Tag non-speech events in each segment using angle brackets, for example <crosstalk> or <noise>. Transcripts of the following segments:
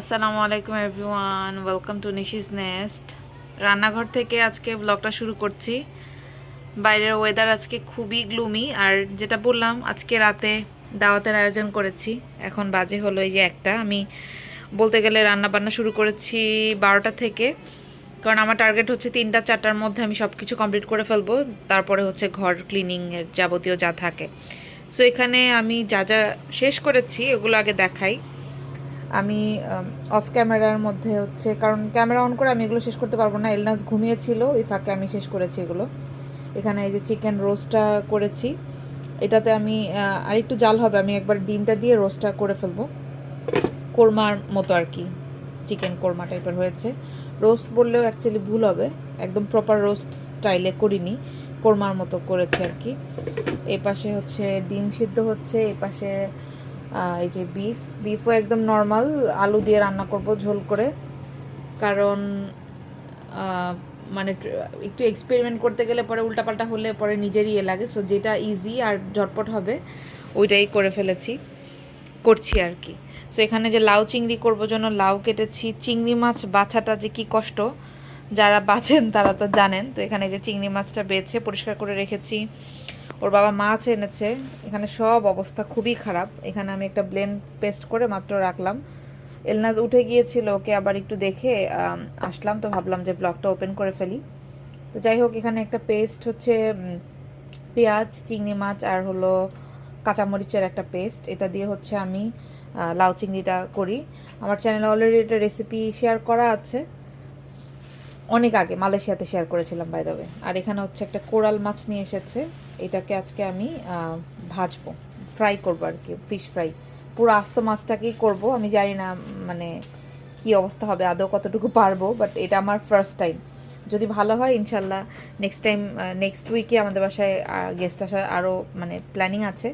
আসসালামু আলাইকুম everyone welcome to Nishi's nest রান্নাঘর থেকে আজকে ব্লগটা শুরু করছি। বাইরের ওয়েদার আজকে খুবই গ্লুমি আর যেটা বললাম, আজকে রাতে দাওয়াতের আয়োজন করেছি। এখন বাজে হলো এই যে একটা। আমি বলতে গেলে রান্না বান্না শুরু করেছি বারোটা থেকে। কারণ আমার টার্গেট হচ্ছে তিনটা, চারটার মধ্যে আমি সব কিছু কমপ্লিট করে ফেলব। তারপরে হচ্ছে ঘর ক্লিনিংয়ের যাবতীয় যা থাকে। সো এখানে আমি যা যা শেষ করেছি, ওগুলো আগে দেখাই। আমি অফ ক্যামেরার মধ্যে হচ্ছে, কারণ ক্যামেরা অন করে আমি এগুলো শেষ করতে পারব না। এলনাস ঘুমিয়েছিল, ওই ফাঁকে আমি শেষ করেছি এগুলো। এখানে এই যে চিকেন রোস্টটা করেছি, এটাতে আমি আরেকটু জাল হবে, আমি একবার ডিমটা দিয়ে রোস্টটা করে ফেলব। কোরমার মতো আর কি চিকেন কোরমা টাইপের হয়েছে। রোস্ট বললেও অ্যাকচুয়ালি ভুল হবে, একদম প্রপার রোস্ট স্টাইলে করিনি, কোরমার মতো করেছি আর কি। এই পাশে হচ্ছে ডিম সিদ্ধ হচ্ছে এই পাশে এই যে বিফ বিফও একদম নর্মাল আলু দিয়ে রান্না করব ঝোল করে। কারণ মানে একটু এক্সপেরিমেন্ট করতে গেলে পরে উল্টাপাল্টা হলে পরে নিজেরই এ লাগে। সো যেটা ইজি আর ঝটপট হবে, ওইটাই করে ফেলেছি, করছি আর কি। সো এখানে যে লাউ চিংড়ি করব জন্য লাউ কেটেছি, চিংড়ি মাছ বাছাটা যে কি কষ্ট, যারা বাছেন তারা তো জানেন। তো, এখানে যে চিংড়ি মাছটা বেছে পরিষ্কার করে রেখেছি ওর বাবা মাছ এনেছে। এখানে সব অবস্থা খুবই খারাপ। এখানে আমি একটা ব্লেন্ড পেস্ট করে মাত্র রাখলাম। এলনাজ উঠে গিয়েছিল, ওকে আবার একটু দেখে আসলাম তো ভাবলাম যে ব্লগটা ওপেন করে ফেলি। তো যাই হোক, এখানে একটা পেস্ট হচ্ছে পেঁয়াজ, চিংড়ি মাছ আর হলো কাঁচামরিচের একটা পেস্ট এটা দিয়ে হচ্ছে আমি লাউ চিংড়িটা করি। আমার চ্যানেলে অলরেডি এটা রেসিপি শেয়ার করা আছে। অনেক আগে, মালয়েশিয়াতে শেয়ার করেছিলাম বাই দ্য আর এখানে হচ্ছে একটা কোরাল মাছ নিয়ে এসেছে। এটাকে আজকে আমি ভাজবো ফ্রাই করব আর কি ফিশ ফ্রাই পুরো আস্ত মাছটাকেই করব। আমি জানি না মানে কি অবস্থা হবে, আদৌ কতটুকু পারব বাট এটা আমার ফার্স্ট টাইম যদি ভালো হয়, ইনশাল্লাহ নেক্সট টাইম নেক্সট উইকে আমাদের বাসায় গেস্ট আসার আরও মানে প্ল্যানিং আছে।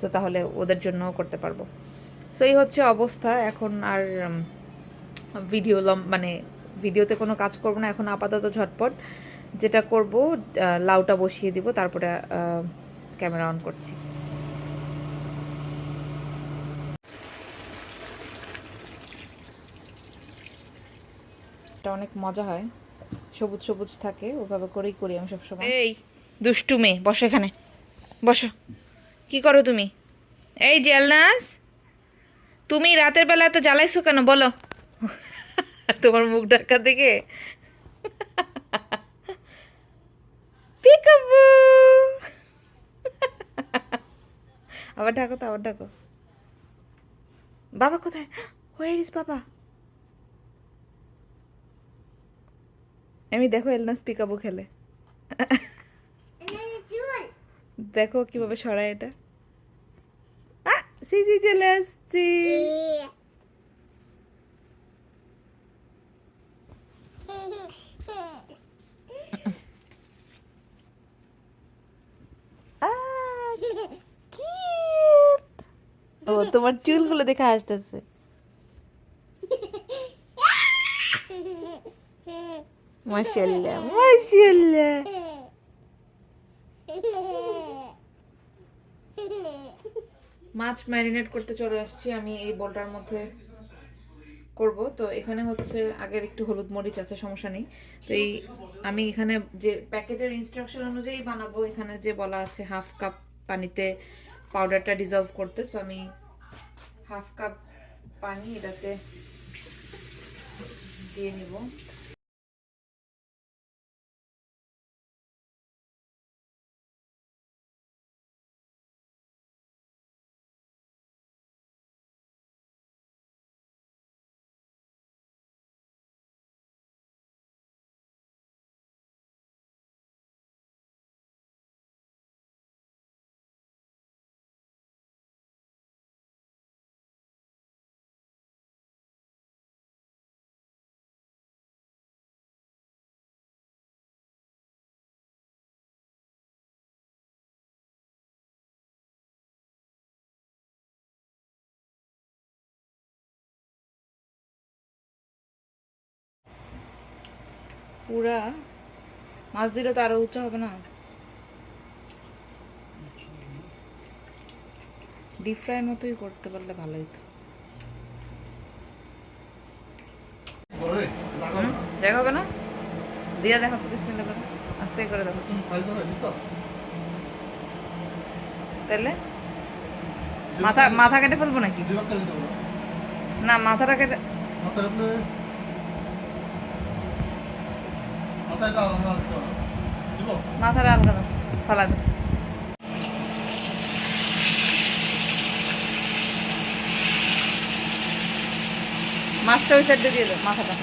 সো তাহলে ওদের জন্যও করতে পারব। সো এই হচ্ছে অবস্থা। এখন আর ভিডিও লম মানে ভিডিওতে কোনো কাজ করব না, এখন আপাতত ঝটপট যেটা করব লাউটা বসিয়ে দিব, তারপরে ক্যামেরা অন করছি। এটা অনেক মজা হয়, সবুজ সবুজ থাকে, ওভাবে করেই করি আমি সবসময়। এই, দুষ্টু মেয়ে, বসো এখানে, বসো। কি করো তুমি? এই জেলনাস তুমি রাতের বেলা এত জ্বালাইছো কেন? বলো। তোমার মুখ ঢাকা দেখে? আবার ঢাকো তো আবার ঢাকো। বাবা কোথায়? হোয়ার ইজ বাবা? আমি দেখো এলনাস পিকাবু খেলে। দেখো কীভাবে সরায় এটা। আ, সিসি চলে আসছি। তোমার চুলগুলো দেখে আসতেছে মাছ ম্যারিনেট করতে চলে আসছি, আমি এই বোলটার মধ্যে করব। তো এখানে হচ্ছে আগের একটু হলুদ মরিচ আছে, সমস্যা নেই। তো এই আমি এখানে যে প্যাকেটের ইনস্ট্রাকশন অনুযায়ী বানাবো, এখানে যে বলা আছে হাফ কাপ পানিতে পাউডারটা ডিজলভ করতে। সো আমি হাফ কাপ পানি এটাতে দিয়ে নিব পুরা মাছ দিলে তো আরও উঁচু হবে না? ডিপ ফ্রাই মতোই করতে পারলে ভালো তো। দেখা হবে। না? দিয়া দেখো তো বিসমিল্লাহ করে আস্তে করে দেখো। তাহলে? মাথা মাথা কেটে ফেলব নাকি? না মাথাটা কেটে মাথা আপনি মাথা এটা আলাদা দিতে হবে দিব মাথাটা আলগা ফালা দাও। মাছটা ওই সাইডে দিয়ে দাও মাথাটা।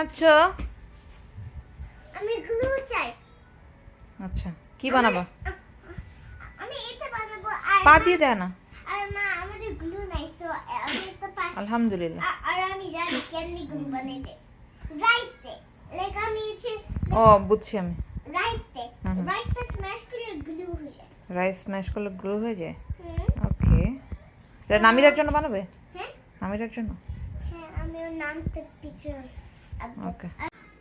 বানাচ্ছ? আমি গ্লু চাই। আচ্ছা কি বানাবা? আমি এটা বানাবো আর পা দিয়ে দেয় না। আর মা আমাদের গ্লু নাই সো আমি এটা পা- আলহামদুলিল্লাহ। আর আমি জানি কেমনি গ্লু বানাইতে রাইস দে। লাইক আমি হচ্ছে ও বুঝছি আমি। রাইস দে। হুম। রাইসটা স্ম্যাশ করলে গ্লু হয়ে যায়। রাইস স্ম্যাশ করলে গ্রো হয়ে যায়? হুম। ওকে সেটা নামিরার জন্য বানাবে? হ্যাঁ। নামিরার জন্য? হ্যাঁ আমি ওর নামটা পিছনে। ওকে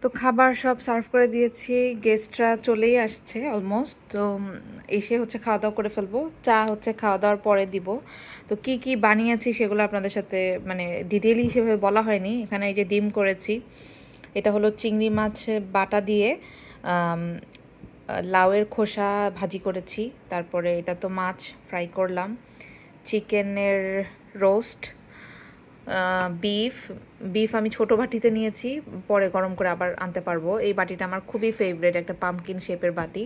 তো খাবার সব সার্ভ করে দিয়েছি গেস্টরা চলেই আসছে অলমোস্ট তো এসে হচ্ছে খাওয়া দাওয়া করে ফেলব, চা হচ্ছে খাওয়া দাওয়ার পরে দিব। তো কি কি বানিয়েছি সেগুলো আপনাদের সাথে মানে ডিটেইলি হিসেবে বলা হয়নি, এখানে এই যে ডিম করেছি, এটা হলো চিংড়ি মাছ বাটা দিয়ে লাউয়ের খোসা ভাজি করেছি, তারপরে এটা তো মাছ ফ্রাই করলাম, চিকেনের রোস্ট বিফ বিফ আমি ছোট বাটিতে নিয়েছি, পরে গরম করে আবার আনতে পারব। এই বাটিটা আমার খুবই ফেভারিট একটা পামকিন শেপের বাটি।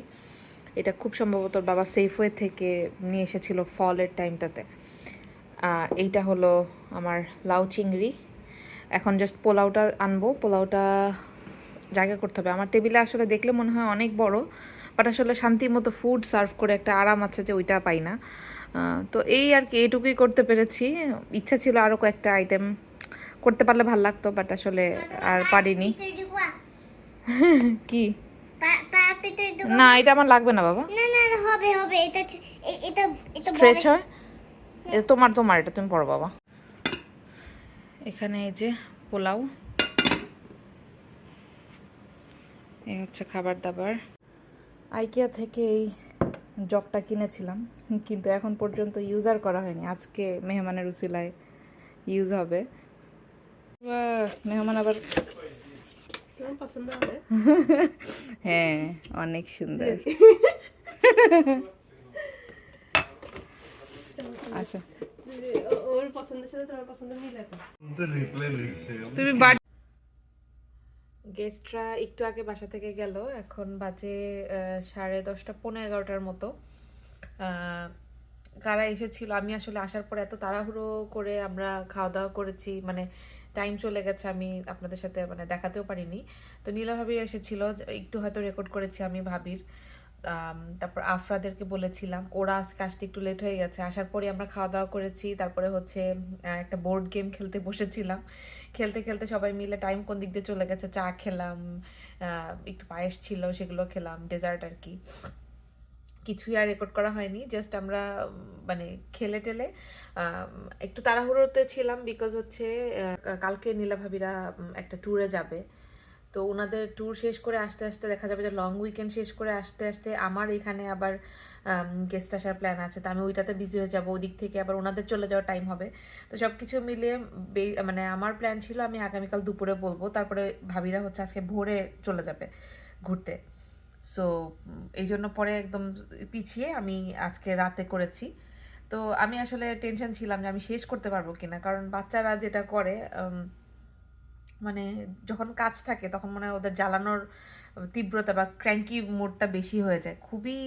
এটা খুব সম্ভবত বাবা সেফওয়ে থেকে নিয়ে এসেছিল ফলের টাইমটাতে এইটা হলো আমার লাউ চিংড়ি। এখন জাস্ট পোলাওটা আনব। পোলাওটা জায়গা করতে হবে। আমার টেবিলে আসলে দেখলে মনে হয় অনেক বড় বাট আসলে শান্তি মতো ফুড সার্ভ করে একটা আরাম আছে যে ওইটা পাই না। তো এই আর কি এইটুকুই করতে পেরেছি। ইচ্ছা ছিল আরও কয়েকটা আইটেম করতে পারলে ভালো লাগতো বাট আসলে আর পারিনি? কি? না এটা আমার লাগবে না বাবা। না না না, হবে হবে এটা এটা এটা স্ট্রেচ হয়? এটা তোমার তোমার এটা তুমি পড়ো বাবা। এখানে এই যে পোলাও। এই হচ্ছে খাবার দাবার। আইকিয়া থেকে এই জগটা কিনেছিলাম। কিন্তু এখন পর্যন্ত ইউজার করা হয়নি। আজকে মেহমানের উসিলায় ইউজ হবে। মেহমান আবার <laughs> হ্যাঁ অনেক সুন্দর। আচ্ছা। ওর পছন্দের সাথে তোমার পছন্দ মিলে তো। রিপ্লে লিখছে তুমি গেস্টরা একটু আগে বাসা থেকে গেল। এখন বাজে সাড়ে দশটা পনেরো এগারোটার মতো। কারা এসেছিল? আমি আসলে আসার পরে এত তাড়াহুড়ো করে আমরা খাওয়া দাওয়া করেছি মানে টাইম চলে গেছে, আমি আপনাদের সাথে মানে দেখাতেও পারিনি। তো নীলা ভাবির এসেছিল, একটু হয়তো রেকর্ড করেছি আমি ভাবির। তারপর আফরাদেরকে বলেছিলাম, ওরা আজকে আসতে একটু লেট হয়ে গেছে। আসার পরে আমরা খাওয়া দাওয়া করেছি, তারপরে হচ্ছে একটা বোর্ড গেম খেলতে বসেছিলাম। খেলতে খেলতে সবাই মিলে টাইম কোন দিক দিয়ে চলে গেছে? চা খেলাম একটু পায়েস ছিল, সেগুলো খেলাম ডেজার্ট আর কি। কিছুই আর রেকর্ড করা হয়নি জাস্ট আমরা মানে খেলে টেলে একটু তাড়াহুড়োতে ছিলাম বিকজ হচ্ছে কালকে নীলা ভাবিরা একটা ট্যুরে যাবে। তো ওনাদের ট্যুর শেষ করে আসতে আসতে দেখা যাবে যে লং উইকেন্ড শেষ করে আসতে আসতে আমার এখানে আবার গেস্ট আসার প্ল্যান আছে। তো আমি ওইটাতে বিজি হয়ে যাব, ওদিক থেকে আবার ওনাদের চলে যাওয়ার টাইম হবে। তো সব কিছু মিলিয়ে মানে আমার প্ল্যান ছিল আমি আগামীকাল দুপুরে বলব, তারপরে ভাবিরা হচ্ছে আজকে ভোরে চলে যাবে ঘুরতে। সো এই জন্য পরে একদম পিছিয়ে আমি আজকে রাতে করেছি। তো আমি আসলে টেনশন ছিলাম যে আমি শেষ করতে পারব কিনা। কারণ বাচ্চারা যেটা করে মানে যখন কাজ থাকে তখন মনে হয় ওদের জ্বালানোর তীব্রতা বা ক্র্যাঙ্কি মোডটা বেশি হয়ে যায়। খুবই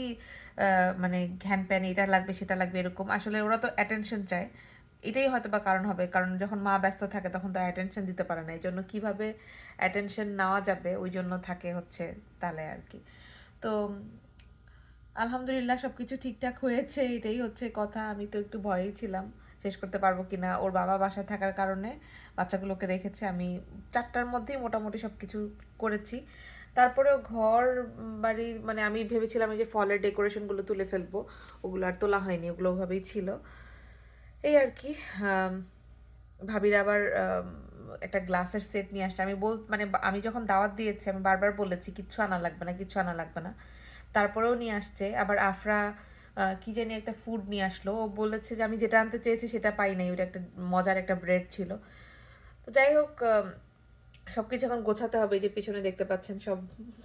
মানে ঘ্যান প্যান, এটা লাগবে, সেটা লাগবে এরকম। আসলে ওরা তো অ্যাটেনশন চায়। এটাই হয়তো বা কারণ হবে। কারণ যখন মা ব্যস্ত থাকে তখন তো অ্যাটেনশন দিতে পারে না। এই জন্য কীভাবে অ্যাটেনশন নেওয়া যাবে ওই জন্য থাকে হচ্ছে তাহলে আর কি। তো, আলহামদুলিল্লাহ সব কিছু ঠিকঠাক হয়েছে, এটাই হচ্ছে কথা। আমি তো একটু ভয়েই ছিলাম, শেষ করতে পারব কিনা। ওর বাবা বাসায় থাকার কারণে বাচ্চাগুলোকে রেখেছে। আমি চারটার মধ্যেই মোটামুটি সব কিছু করেছি। তারপরেও ঘর, বাড়ি মানে আমি ভেবেছিলাম এই যে ফলের ডেকোরেশনগুলো তুলে ফেলব, ওগুলো আর তোলা হয়নি, ওগুলো ওভাবেই ছিল। এই আর কি ভাবির আবার একটা গ্লাসের সেট নিয়ে আসছে। আমি বল মানে আমি যখন দাওয়াত দিয়েছি, আমি বারবার বলেছি, কিচ্ছু আনা লাগবে না, কিচ্ছু আনা লাগবে না। তারপরেও নিয়ে আসছে। আবার আফরা কি জানি একটা ফুড নিয়ে আসলো। ও বলেছে যে, আমি যেটা আনতে চেয়েছি, সেটা পাই নাই। ওটা একটা মজার একটা ব্রেড ছিল। তো যাই হোক সব কিছু এখন গোছাতে হবে। যে পিছনে দেখতে পাচ্ছেন, সব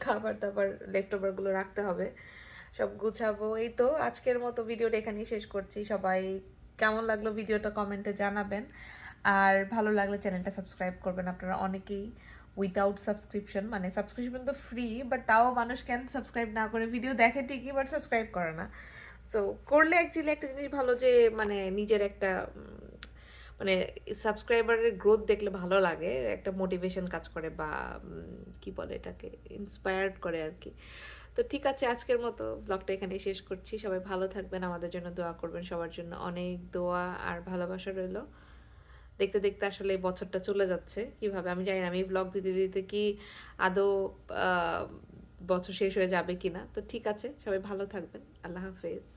খাবার দাবার লেফট ওভারগুলো রাখতে হবে। সব গুছাবো। এই তো আজকের মতো ভিডিওটা এখানেই শেষ করছি। সবাই কেমন লাগল ভিডিওটা কমেন্টে জানাবেন। আর ভালো লাগলে চ্যানেলটা সাবস্ক্রাইব করবেন আপনারা অনেকেই উইদাউট সাবস্ক্রিপশন মানে সাবস্ক্রিপশন তো ফ্রি বাট তাও মানুষ কেন সাবস্ক্রাইব না করে? ভিডিও দেখে ঠিকই বাট সাবস্ক্রাইব করে না। সো করলে অ্যাকচুয়ালি একটা জিনিস ভালো যে মানে নিজের একটা মানে সাবস্ক্রাইবারের গ্রোথ দেখলে ভালো লাগে, একটা মোটিভেশন কাজ করে বা কি বলে এটাকে? ইন্সপায়ার্ড করে আর কি। তো ঠিক আছে, আজকের মতো ব্লগটা এখানেই শেষ করছি। সবাই ভালো থাকবেন, আমাদের জন্য দোয়া করবেন। সবার জন্য অনেক দোয়া আর ভালোবাসা রইল। দেখতে দেখতে আসলে বছরটা চলে যাচ্ছে। কীভাবে? আমি জানি না, আমি ব্লগ দিতে দিতে কি আদৌ বছর শেষ হয়ে যাবে কিনা। তো ঠিক আছে, সবাই ভালো থাকবেন। আল্লাহ হাফেজ।